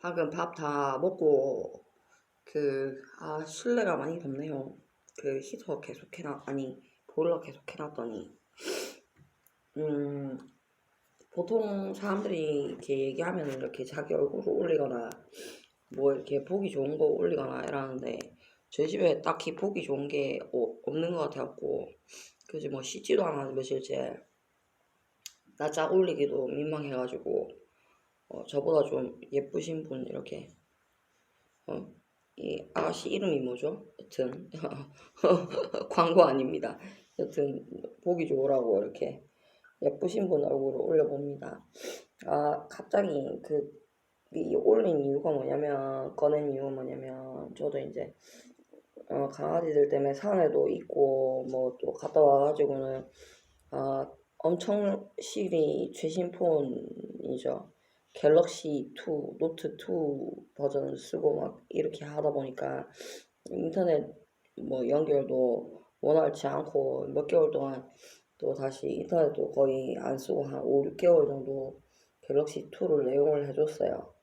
방금 밥 다 먹고 그 아 실내가 많이 덥네요. 그 히터 계속 해놨 아니 보일러 계속 해놨더니 음 보통 사람들이 이렇게 얘기하면 이렇게 자기 얼굴을 올리거나 뭐 이렇게 보기 좋은 거 올리거나 이러는데 저희 집에 딱히 보기 좋은 게 어- 없는 것 같아갖고 그지 뭐 씻지도 않았는데 며칠째 나짝 올리기도 민망해가지고 어, 저보다 좀 예쁘신 분 이렇게 어, 이 아가씨 이름이 뭐죠? 여튼 광고 아닙니다. 여튼 보기 좋으라고 이렇게 예쁘신 분 얼굴을 올려봅니다. 아 갑자기 그 이 올린 이유가 뭐냐면 꺼낸 이유가 뭐냐면 저도 이제 어, 강아지들 때문에 산에도 있고 뭐 또 갔다 와가지고는 아 엄청 실이 최신 폰이죠. 갤럭시 2, 노트 2 버전을 쓰고 막 이렇게 하다 보니까 인터넷 뭐 연결도 원활치 않고 몇 개월 동안 또 다시 인터넷도 거의 안 쓰고 한 5, 6개월 정도 갤럭시 2를 애용을 해줬어요.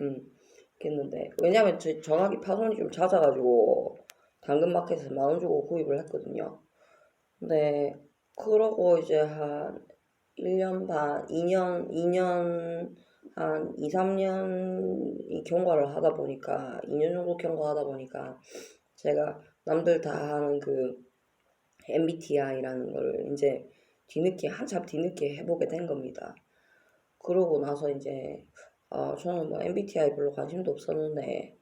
음, 그랬는데 왜냐면 저 전화기 파손이 좀 잦아가지고 당근마켓에서 만 원 주고 구입을 했거든요. 근데 그러고 이제 한 1년 반, 2년, 2년 한 2, 3년이 경과를 하다 보니까 2년 정도 경과하다 보니까 제가 남들 다 하는 그 MBTI라는 걸 이제 뒤늦게 한참 뒤늦게 해보게 된 겁니다. 그러고 나서 이제 아 저는 뭐 MBTI 별로 관심도 없었는데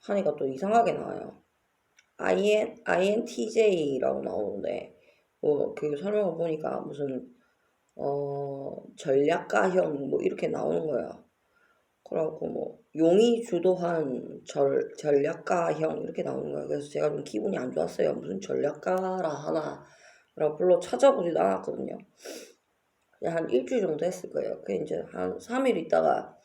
하니까 또 이상하게 나와요. IN, INTJ라고 나오는데 뭐그 설명을 보니까 무슨 어 전략가형 뭐 이렇게 나오는 거야. 그래갖고 뭐 용이 주도한 절 전략가형 이렇게 나오는 거야. 그래서 제가 좀 기분이 안 좋았어요. 무슨 전략가라 하나. 라고 별로 찾아보지도 않았거든요. 한 일주일 정도 했을 거예요. 그 이제 한 3일 있다가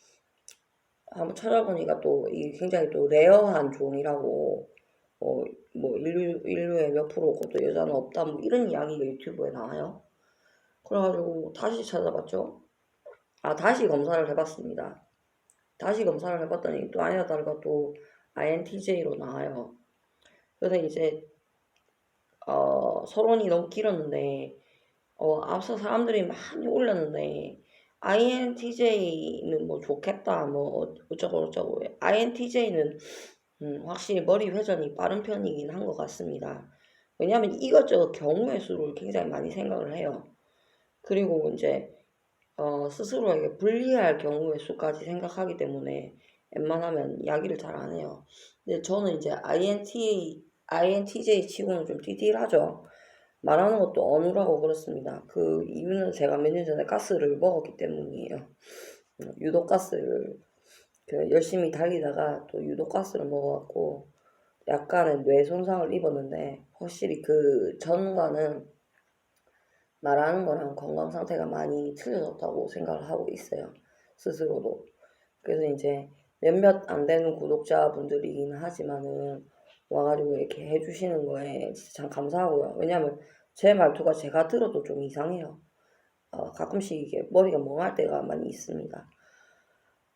한번 찾아보니까 또 이 굉장히 또 레어한 종이라고 어, 뭐 인류 인류의 몇 프로고 또 여자는 없다 뭐 이런 이야기가 유튜브에 나와요. 그래가지고 다시 찾아봤죠. 아 다시 검사를 해봤습니다. 다시 검사를 해봤더니 또 아니나 다를까 또 INTJ로 나와요. 그래서 이제 어, 서론이 너무 길었는데 어, 앞서 사람들이 많이 올렸는데 INTJ는 뭐 좋겠다 뭐 어쩌고 저쩌고 INTJ는 음, 확실히 머리 회전이 빠른 편이긴 한 것 같습니다. 왜냐하면 이것저것 경우의 수를 굉장히 많이 생각을 해요. 그리고 이제 어, 스스로에게 불리할 경우의 수까지 생각하기 때문에 웬만하면 이야기를 잘 안 해요. 근데 저는 이제 INT, INTJ 치고는 좀 디테일하죠. 말하는 것도 어눌하고 그렇습니다. 그 이유는 제가 몇 년 전에 가스를 먹었기 때문이에요. 음, 유독 가스를 그 열심히 달리다가 또 유독 가스를 먹어갖고 약간의 뇌 손상을 입었는데 확실히 그 전과는 말하는 거랑 건강 상태가 많이 틀려졌다고 생각을 하고 있어요. 스스로도. 그래서 이제 몇몇 안 되는 구독자분들이긴 하지만은 와가지고 이렇게 해주시는 거에 진짜 참 감사하고요. 왜냐면 제 말투가 제가 들어도 좀 이상해요. 어, 가끔씩 이게 머리가 멍할 때가 많이 있습니다.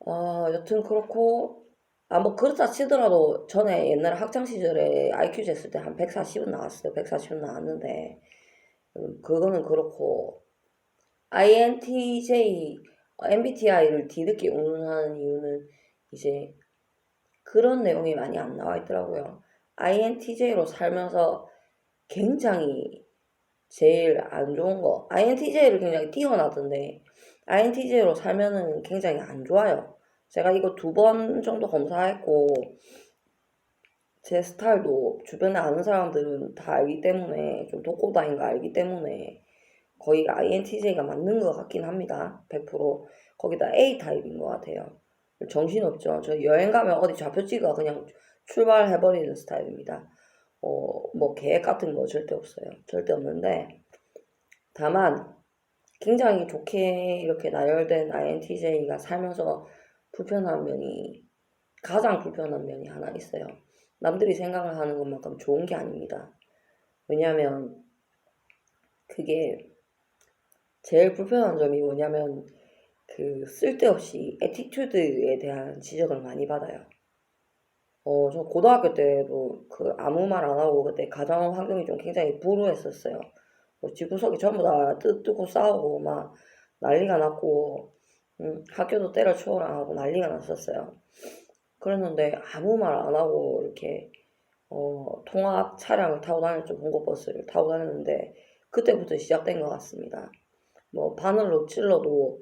어, 여튼 그렇고, 아, 뭐, 그렇다 치더라도 전에 옛날에 학창 시절에 IQ 쟀을 때 한 140은 나왔어요. 140은 나왔는데, 음, 그거는 그렇고, INTJ, MBTI를 뒤늦게 운운하는 이유는 이제 그런 내용이 많이 안 나와 있더라고요. INTJ로 살면서 굉장히 제일 안 좋은 거, INTJ를 굉장히 띄워놨던데, INTJ로 살면은 굉장히 안 좋아요. 제가 이거 두 번 정도 검사했고, 제 스타일도 주변에 아는 사람들은 다 알기 때문에, 좀 독고다인 거 알기 때문에, 거의 INTJ가 맞는 것 같긴 합니다. 100%. 거기다 A 타입인 것 같아요. 정신없죠. 저 여행 가면 어디 좌표 찍어 그냥 출발해버리는 스타일입니다. 어, 뭐 계획 같은 거 절대 없어요. 절대 없는데, 다만, 굉장히 좋게 이렇게 나열된 INTJ가 살면서 불편한 면이, 가장 불편한 면이 하나 있어요. 남들이 생각을 하는 것만큼 좋은 게 아닙니다. 왜냐면, 그게 제일 불편한 점이 뭐냐면, 그 쓸데없이 에티튜드에 대한 지적을 많이 받아요. 어, 저 고등학교 때도 그 아무 말 안 하고 그때 가정 환경이 좀 굉장히 불우했었어요. 뭐 집구석이 전부 다 뜯고 싸우고 막 난리가 났고 음, 학교도 때려치워라 하고 난리가 났었어요. 그랬는데 아무 말 안 하고 이렇게 어, 통합 차량을 타고 다녔죠. 공고버스를 타고 다녔는데 그때부터 시작된 것 같습니다. 뭐 바늘로 찔러도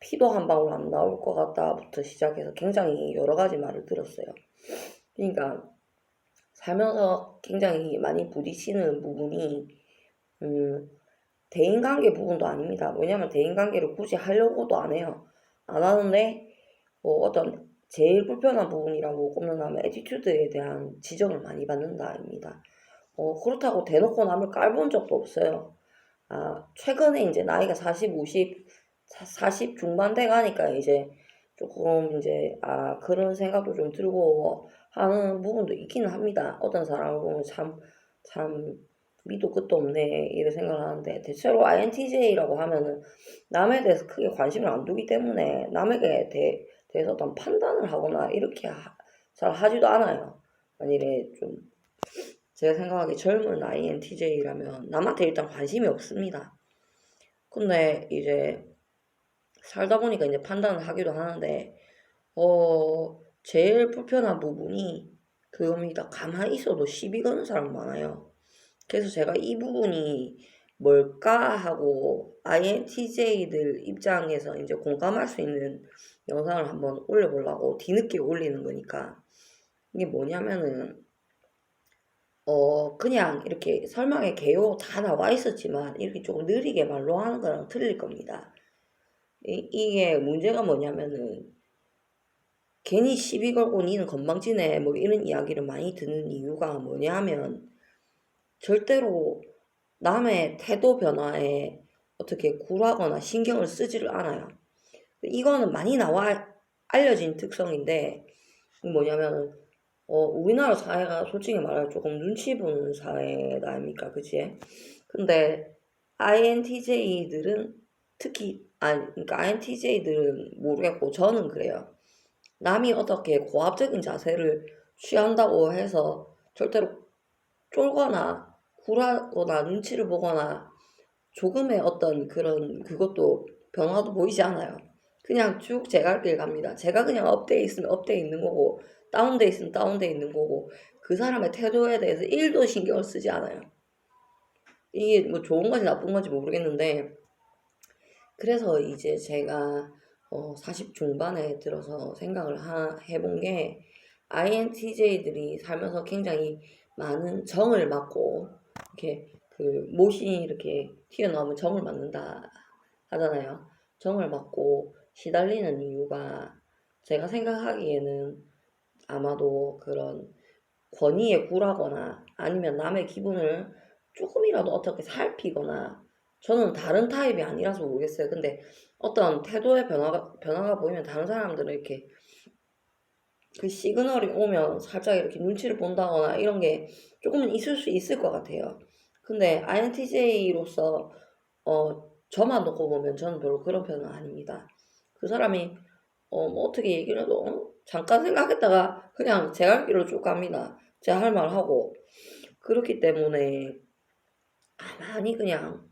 피도 한 방울 안 나올 것 같다부터 시작해서 굉장히 여러 가지 말을 들었어요. 그러니까 살면서 굉장히 많이 부딪히는 부분이 음, 대인관계 부분도 아닙니다. 왜냐면 대인관계를 굳이 하려고도 안 해요. 안 하는데 뭐 어떤 제일 불편한 부분이라고 꼽는다면 에티튜드에 대한 지적을 많이 받는다입니다. 어, 그렇다고 대놓고 남을 깔본 적도 없어요. 아, 최근에 이제 나이가 40, 50, 40 중반대 가니까 이제 조금 이제 아 그런 생각도 좀 들고 하는 부분도 있기는 합니다. 어떤 사람을 보면 참, 참, 미도 끝도 없네, 이런 생각을 하는데, 대체로 INTJ라고 하면은 남에 대해서 크게 관심을 안 두기 때문에 남에게 대, 대해서 어떤 판단을 하거나 이렇게 하, 잘 하지도 않아요. 만일에 좀, 제가 생각하기에 젊은 INTJ라면 남한테 일단 관심이 없습니다. 근데 이제 살다 보니까 이제 판단을 하기도 하는데, 어, 제일 불편한 부분이 그겁니다. 가만히 있어도 시비 거는 사람 많아요. 그래서 제가 이 부분이 뭘까 하고 INTJ들 입장에서 이제 공감할 수 있는 영상을 한번 올려보려고 뒤늦게 올리는 거니까 이게 뭐냐면은 어 그냥 이렇게 설명에 개요 다 나와 있었지만 이렇게 조금 느리게 말로 하는 거랑 틀릴 겁니다. 이, 이게 문제가 뭐냐면은 괜히 시비 걸고 니는 건방지네 뭐 이런 이야기를 많이 듣는 이유가 뭐냐 하면 절대로 남의 태도 변화에 어떻게 굴하거나 신경을 쓰지를 않아요. 이거는 많이 나와 알려진 특성인데 뭐냐면 어, 우리나라 사회가 솔직히 말하면 조금 눈치 보는 사회다 아닙니까 그치? 근데 INTJ들은 특히 아 그러니까 INTJ들은 모르겠고 저는 그래요. 남이 어떻게 고압적인 자세를 취한다고 해서 절대로 쫄거나 굴하거나 눈치를 보거나 조금의 어떤 그런 그것도 변화도 보이지 않아요. 그냥 쭉제갈길 갑니다. 제가 그냥 업돼 있으면 업돼 있는 거고 다운돼 있으면 다운돼 있는 거고 그 사람의 태도에 대해서 1도 신경을 쓰지 않아요. 이게 뭐 좋은 건지 나쁜 건지 모르겠는데 그래서 이제 제가 어, 40 중반에 들어서 생각을 하, 해본 게 INTJ들이 살면서 굉장히 많은 정을 맞고 이렇게 그 못이 이렇게 튀어나오면 정을 맞는다 하잖아요. 정을 맞고 시달리는 이유가 제가 생각하기에는 아마도 그런 권위에 굴하거나 아니면 남의 기분을 조금이라도 어떻게 살피거나 저는 다른 타입이 아니라서 모르겠어요. 근데 어떤 태도의 변화가, 변화가 보이면 다른 사람들은 이렇게 그 시그널이 오면 살짝 이렇게 눈치를 본다거나 이런 게 조금은 있을 수 있을 것 같아요. 근데 INTJ로서 어, 저만 놓고 보면 저는 별로 그런 편은 아닙니다. 그 사람이 어, 뭐 어떻게 얘기를 해도 어? 잠깐 생각했다가 그냥 제 갈 길로 쭉 갑니다. 제가 할 말 하고 그렇기 때문에 가만히 그냥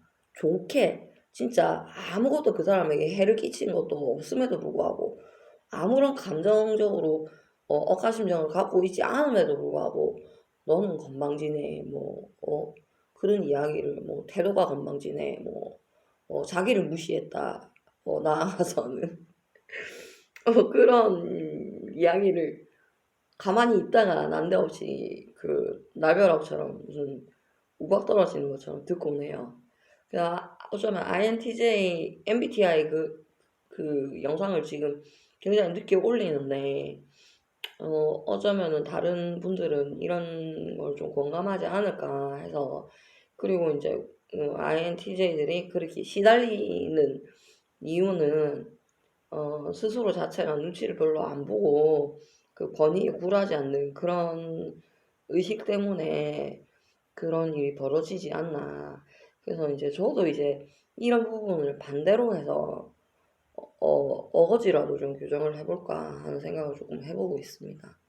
좋게 진짜 아무것도 그 사람에게 해를 끼친 것도 없음에도 불구하고 아무런 감정적으로 어, 억하심정을 갖고 있지 않음에도 불구하고 너는 건방지네 뭐 어, 그런 이야기를 뭐 태도가 건방지네 뭐 어, 자기를 무시했다 어, 나아가서는 어, 그런 이야기를 가만히 있다가 난데없이 그 날벼락처럼 무슨 우박 떨어지는 것처럼 듣고 오네요. 그러니까 어쩌면 INTJ, MBTI 그, 그 영상을 지금 굉장히 늦게 올리는데, 어, 어쩌면은 다른 분들은 이런 걸 좀 공감하지 않을까 해서, 그리고 이제 어, INTJ들이 그렇게 시달리는 이유는, 어, 스스로 자체가 눈치를 별로 안 보고, 그 권위에 굴하지 않는 그런 의식 때문에 그런 일이 벌어지지 않나. 그래서 이제 저도 이제 이런 부분을 반대로 해서 어, 어거지라도 좀 교정을 해볼까 하는 생각을 조금 해보고 있습니다.